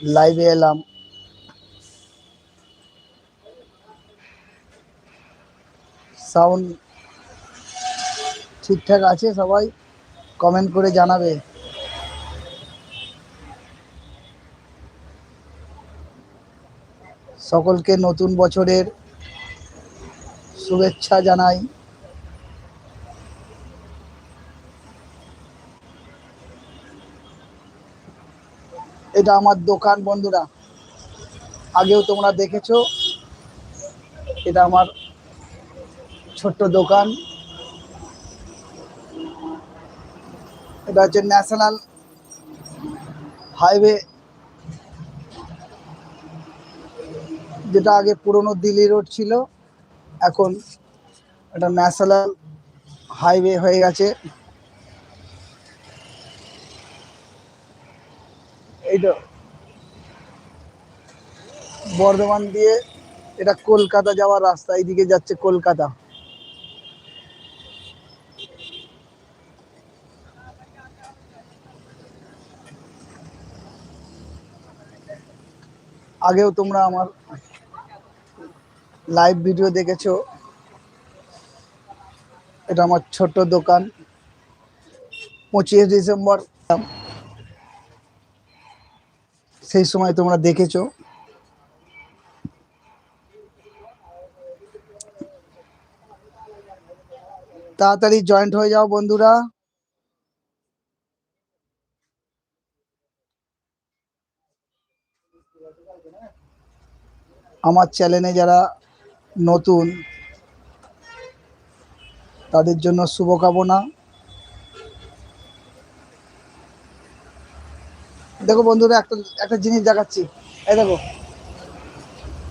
লাইভে এলাম। সাউন্ড ঠিকঠাক আছে সবাই? কমেন্ট করে জানাবে। সকলকে নতুন বছরের শুভেচ্ছা জানাই। এটা আমার দোকান, বন্ধুরা। আগেও তোমরা দেখেছ, এটা আমার ছোট্ট দোকান। এটা হচ্ছে ন্যাশনাল হাইওয়ে, যেটা আগে পুরনো দিল্লি রোড ছিল। এখন এটা ন্যাশনাল হাইওয়ে হয়ে গেছে। তো। বর্ধমান দিয়ে এটা কলকাতা যাওয়ার রাস্তা, এইদিকে যাচ্ছে কলকাতা। আগেও তোমরা আমার লাইভ ভিডিও দেখেছ। এটা আমার ছোট্ট দোকান। পঁচিশে ডিসেম্বর। সেই সময় তোমরা দেখেছ? তাড়াতাড়ি জয়েন্ট হয়ে যাও বন্ধুরা। আমার চ্যানেলে যারা নতুন, তাদের জন্য শুভকামনা। দেখো বন্ধুরা, একটা একটা জিনিস দেখাচ্ছি। এই দেখো,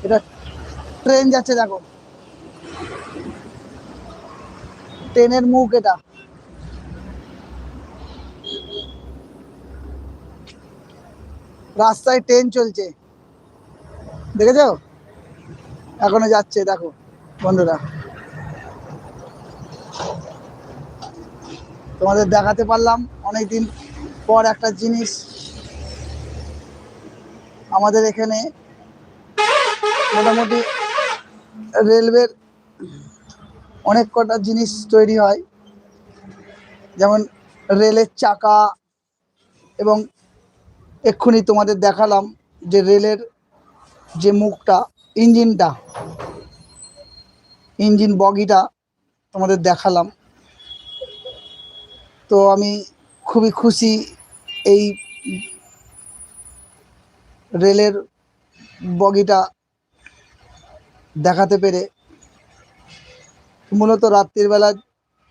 এটা ট্রেন যাচ্ছে, দেখো। ট্রেনের মুখ এটা। রাস্তায় ট্রেন চলছে। দেখেছ? এখনও যাচ্ছে, দেখো, বন্ধুরা। তোমাদের দেখাতে পারলাম অনেকদিন পর একটা জিনিস। আমাদের এখানে মোটামুটি রেলওয়ের অনেক কটা জিনিস তৈরি হয়। যেমন রেলের চাকা এবং এক্ষুনি তোমাদের দেখালাম যে রেলের যে মুখটা, ইঞ্জিনটা, ইঞ্জিন বগিটা তোমাদের দেখালাম। তো আমি খুবই খুশি এই রেলের বগিটা দেখাতে পেরে মূলত রাত্রির বেলা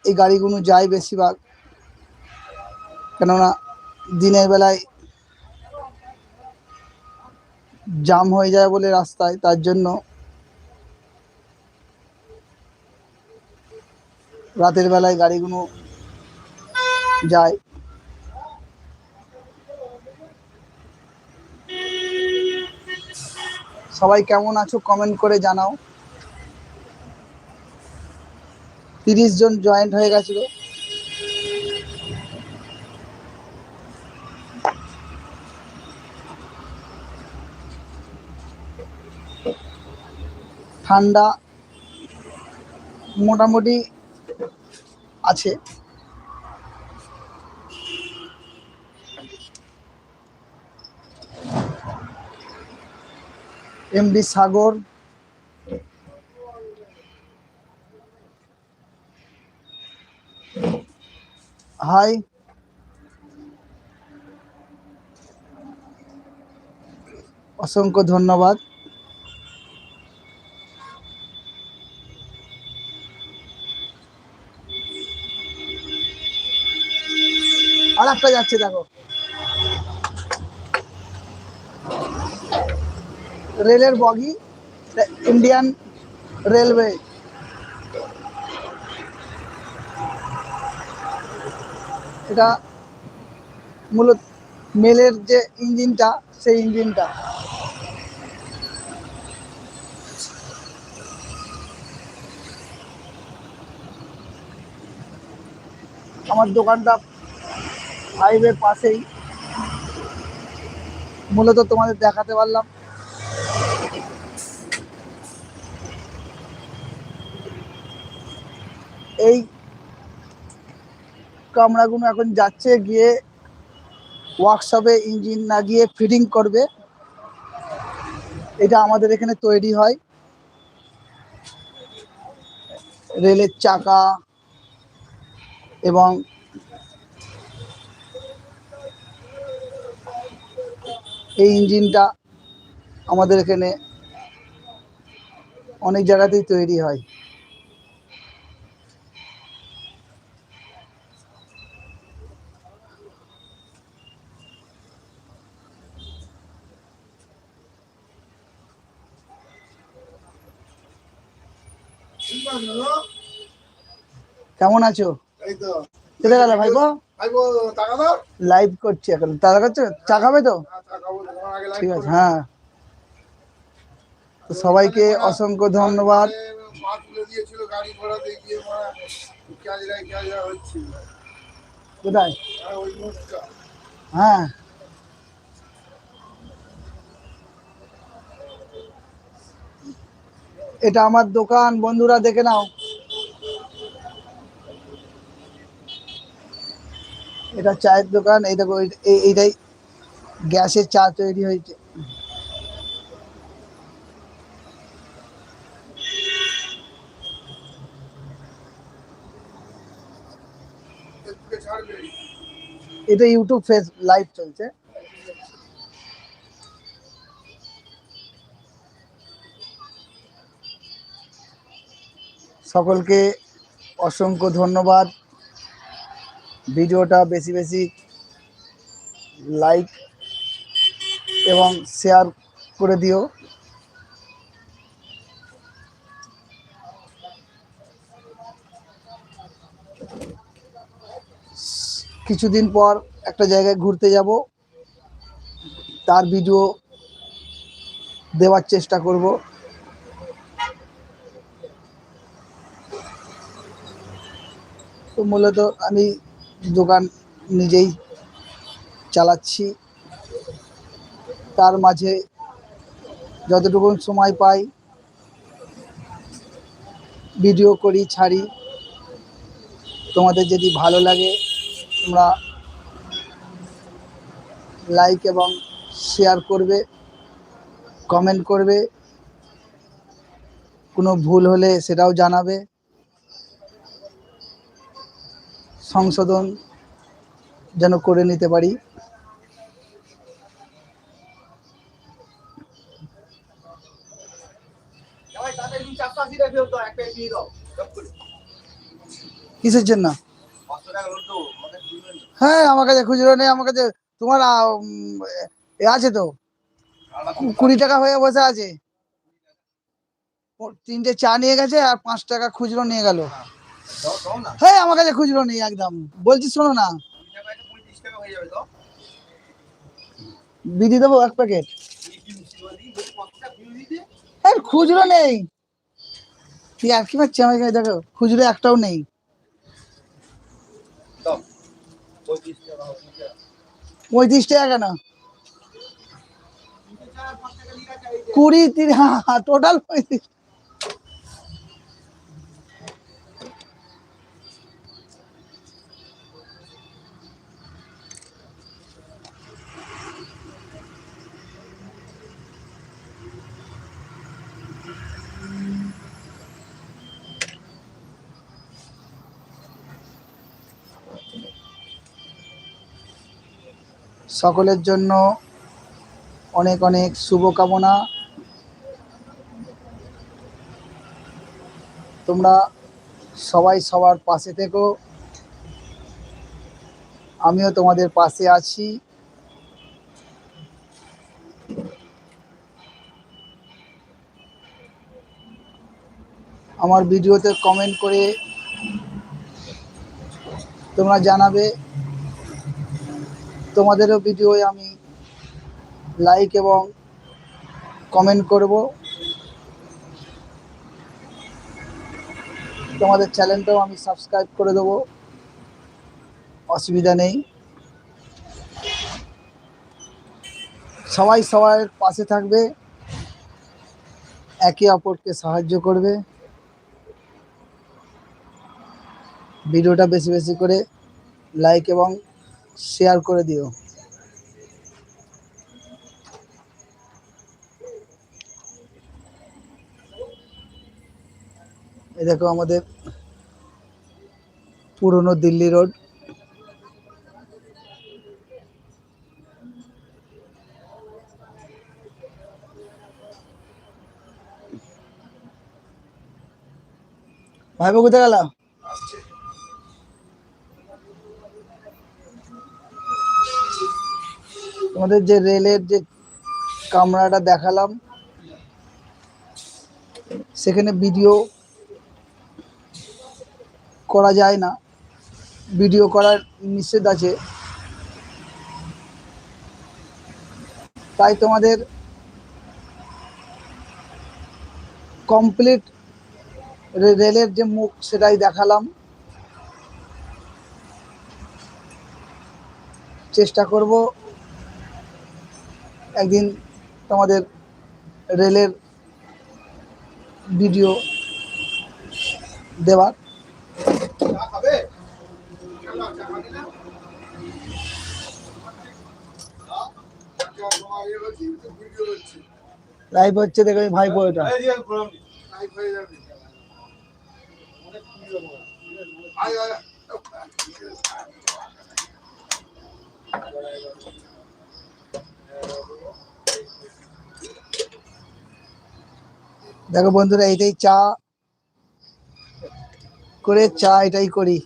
এই গাড়িগুলো যায় বেশিরভাগ। কেননা দিনের বেলায় জাম হয়ে যায় বলে রাস্তায়, তার জন্য রাতের বেলায় গাড়িগুলো যায়। সবাই কেমন আছো কমেন্ট করে জানাও। তিরিশ জন জয়েন্ট হয়ে গেছিল। ঠান্ডা মোটামুটি আছে। এমডি সাগর। হাই। অসংখ্য ধন্যবাদ। আর একটা যাচ্ছে দেখো। রেলের বগি ইন্ডিয়ান রেলওয়ে এটা মূলত মেলের যে ইঞ্জিনটা, সেই ইঞ্জিনটা। আমার দোকানটা হাইওয়ে পাশেই। মূলত তোমাদের দেখাতে পারলাম। এই কামরাগুলো এখন যাচ্ছে, গিয়ে ওয়ার্কশপে ইঞ্জিন না গিয়ে ফিটিং করবে। এটা আমাদের এখানে তৈরি হয়। রেলের চাকা এবং এই ইঞ্জিনটা আমাদের এখানে অনেক জায়গাতেই তৈরি হয়। কেমন আছো? তো গেল ভাইবো ভাইবো লাইভ করছি এখন। তারা কাছে চা খাবে তো? হ্যাঁ, ঠিক আছে হ্যাঁ। সবাইকে অসংখ্য ধন্যবাদ। মা তুলে দিয়েছিল গাড়ি ঘোড়া দেখিয়ে মারা ক্যাজরা ক্যাজরা হচ্ছিল কোথায় আর ওই মুখটা হ্যাঁ এটা আমার দোকান, বন্ধুরা দেখে নাও। এটা চায়ের দোকান, এই দেখো, এই- এই- এইটাই গ্যাসের চা তৈরি হয়েছে। এটা ইউটিউব ফেস, লাইভ চলছে। সকলকে অসংখ্য ধন্যবাদ। ভিডিওটা বেশি বেশি লাইক এবং শেয়ার করে দিও। কিছুদিন পর একটা জায়গায় ঘুরতে যাব। তার ভিডিও দেওয়ার চেষ্টা করব। তো মূলত আমি দোকান নিজেই চালাচ্ছি। তার মাঝে যতটুকু সময় পাই ভিডিও করি, ছাড়ি। তোমাদের যদি ভালো লাগে, তোমরা লাইক এবং শেয়ার করবে কমেন্ট করবে। কোনো ভুল হলে সেটাও জানাবে। সংশোধন যেন করে নিতে পারি। কিসের জন্য? হ্যাঁ আমার কাছে খুচরো নেই, আমার কাছে তোমার এ আছে তো। কুড়ি টাকা হয়ে বসে আছে। তিনটে চা নিয়ে গেছে আর পাঁচ টাকা খুচরো নিয়ে গেল। হ্যাঁ আমার কাছে খুচরো নেই একদম। বলছি, শোনো না। বিধি দেবো এক প্যাকেট হ্যাঁ খুচরো নেই। তুই আর কি পাচ্ছি আমার এখানে? দেখো, খুচরো একটাও নেই। পঁয়ত্রিশ টাকা কেন? কুড়ি তিরিশ হ্যাঁ টোটাল পঁয়ত্রিশ। সকলের জন্য অনেক অনেক শুভকামনা। তোমরা সবাই সবার পাশে থেকো। আমিও তোমাদের পাশে আছি। আমার ভিডিওতে কমেন্ট করে তোমরা জানাবে। তোমাদেরও ভিডিওয়ে আমি লাইক এবং কমেন্ট করব। তোমাদের চ্যানেলটাও আমি সাবস্ক্রাইব করে দেবো। অসুবিধা নেই। সবাই সবার পাশে থাকবে। একে অপরকে সাহায্য করবে। ভিডিওটা বেশি বেশি করে লাইক এবং শেয়ার করে দিও। এই দেখো আমাদের পুরনো দিল্লি রোড। ভাইবো কোথায় গেল? তোমাদের যে রেলের যে কামরাটা দেখালাম, সেখানে ভিডিও করা যায় না। ভিডিও করার নিষেধ আছে। তাই তোমাদের কমপ্লিট রেলের যে মুখ সেটাই দেখালাম। চেষ্টা করব একদিন তোমাদের রেলের ভিডিও দেওয়ার। লাইভ হচ্ছে দেখো যাবে। আয়, আয়, আয়। দেখো বন্ধুরা এইটাই চা। করে চা এটাই করি।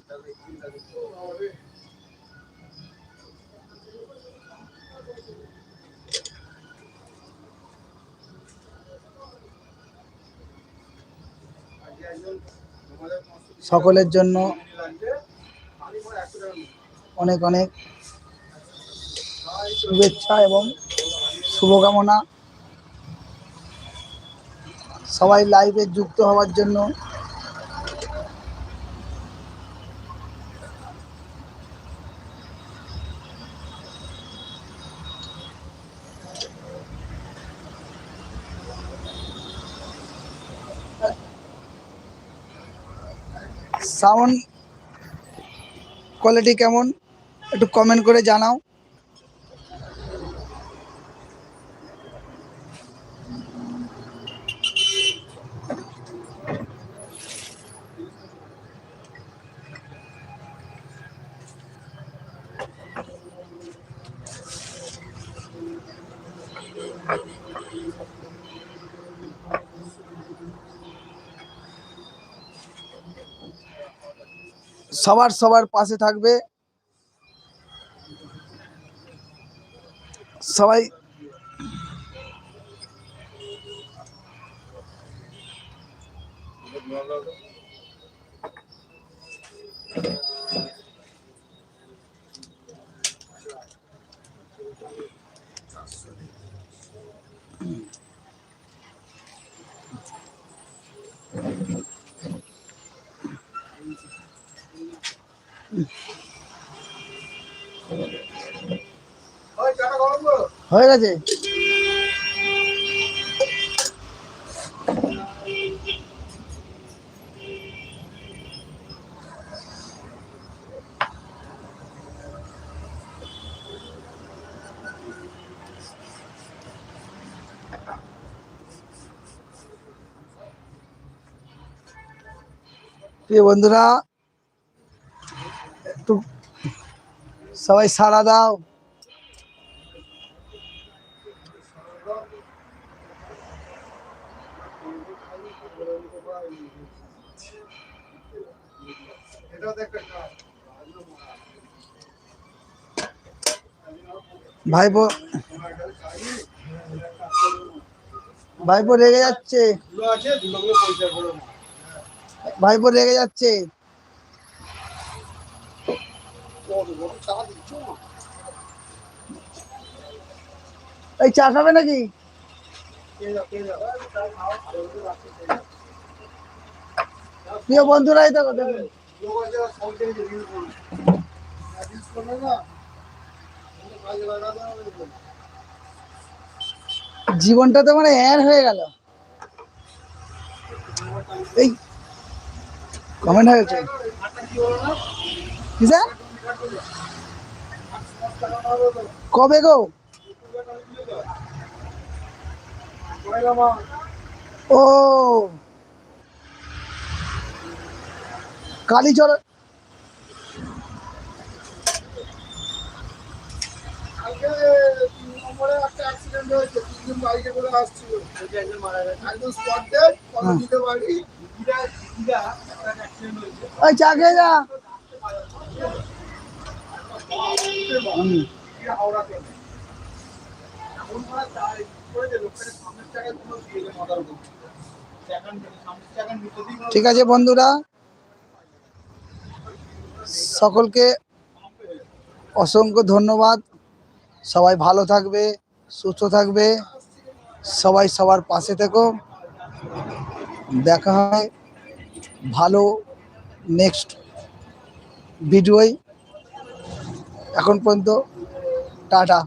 সকলের জন্য অনেক অনেক শুভেচ্ছা এবং শুভকামনা। সবাই লাইভে যুক্ত হওয়ার জন্য। সাউন্ড কোয়ালিটি কেমন? একটু কমেন্ট করে জানাও। সবার সবার পাশে থাকবে। সবাই ওই চাটা গরম করো। হয়ে গেছে? প্রিয় বন্ধুরা একটু সবাই সাড়া দাও। ভাইপো ভাইপো রেগে যাচ্ছে। ভাইপো রেগে যাচ্ছে? এই চা খাবে নাকি। প্রিয় বন্ধুরাই দেখো দেখুন জীবনটা তো মানে অ্যান হয়ে গেল। এই কমেন্ট হয়েছে কবে গো? ও। কালীচর কালকে তিন নম্বরে একটা অ্যাক্সিডেন্ট হয়েছে তিনজন বাইকে করে আসছিল। একদম স্পট ডেট কত দিতে পারি। ওই চা যা। দিয়ে ঠিক আছে বন্ধুরা সকলকে অসংখ্য ধন্যবাদ। সবাই ভালো থাকবে, সুস্থ থাকবে। সবাই সবার পাশে থেকো। দেখা হয় ভালো নেক্সট ভিডিওই এখন পর্যন্ত টাটা।